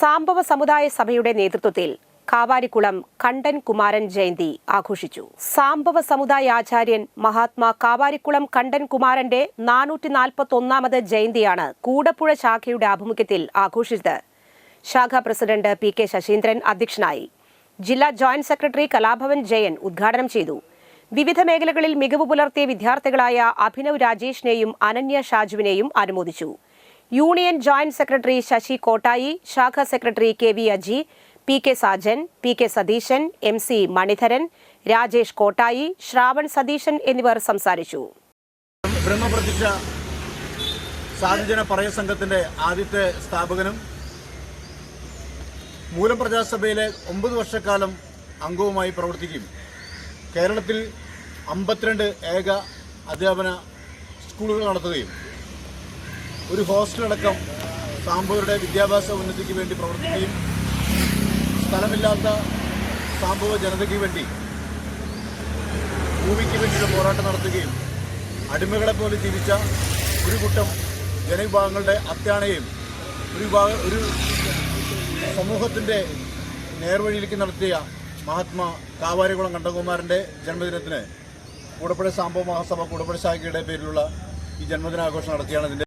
സാംബവ സമുദായ സഭയുടെ നേതൃത്വത്തിൽ കാവാരിക്കുളം കണ്ടൻ കുമാരൻ ജയന്തി ആഘോഷിച്ചു. സാംബവ സമുദായ ആചാര്യൻ മഹാത്മാ കാവാരിക്കുളം കണ്ടൻ കുമാരന്റെ നാനൂറ്റി നാൽപ്പത്തി ഒന്നാമത് ജയന്തിയാണ് കൂടപ്പുഴ ശാഖയുടെ ആഭിമുഖ്യത്തിൽ ആഘോഷിച്ചത്. ശാഖാ പ്രസിഡന്റ് പി കെ ശശീന്ദ്രൻ അധ്യക്ഷനായി. ജില്ലാ ജോയിന്റ് സെക്രട്ടറി കലാഭവൻ ജയൻ ഉദ്ഘാടനം ചെയ്തു. വിവിധ മേഖലകളിൽ മികവ് പുലർത്തിയ വിദ്യാർത്ഥികളായ അഭിനവ് രാജേഷിനെയും അനന്യ ഷാജുവിനെയും അനുമോദിച്ചു. Union joint secretary Sasi Kottayi ശാഖാ secretary K V Aji P K Sajan P K Satheesan M C Manidharan Rajesh Kottayi Shravan Satheesan എന്നിവർ സംസാരിച്ചു. ബ്രഹ്മപ്രതിഷ്ഠ സാധുജന പറയ സംഘത്തിന്റെ ആദ്യത്തെ സ്ഥാപകനും മൂലം പ്രജാസഭയിലെ ഒമ്പത് വർഷക്കാലം അംഗവുമായി പ്രവർത്തിക്കും. കേരളത്തിൽ അമ്പത്തിരണ്ട് ഏക അധ്യാപന സ്കൂളുകൾ നടത്തുകയും ഒരു ഹോസ്റ്റലടക്കം സാമ്പൂരുടെ വിദ്യാഭ്യാസ ഉന്നതിക്ക് വേണ്ടി പ്രവർത്തിക്കുകയും സ്ഥലമില്ലാത്ത സാമ്പവ ജനതയ്ക്ക് വേണ്ടി ഭൂമിക്ക് വേണ്ടിയുള്ള പോരാട്ടം നടത്തുകയും അടിമകളെ പോലെ ജീവിച്ച ഒരു കൂട്ടം ജനവിഭാഗങ്ങളുടെ അത്യാണയും ഒരു വിഭാഗ ഒരു സമൂഹത്തിന്റെ നേർവഴിയിലേക്ക് നടത്തിയ മഹാത്മാ കാവാരികുളം കണ്ടകുമാരന്റെ ജന്മദിനത്തിന് കൂടപ്പുഴ സാമ്പവ മഹാസഭ കൂടപ്പുഴ ശാഖയുടെ പേരിലുള്ള ഈ ജന്മദിനാഘോഷം നടത്തിയാണ് ഇതിന്റെ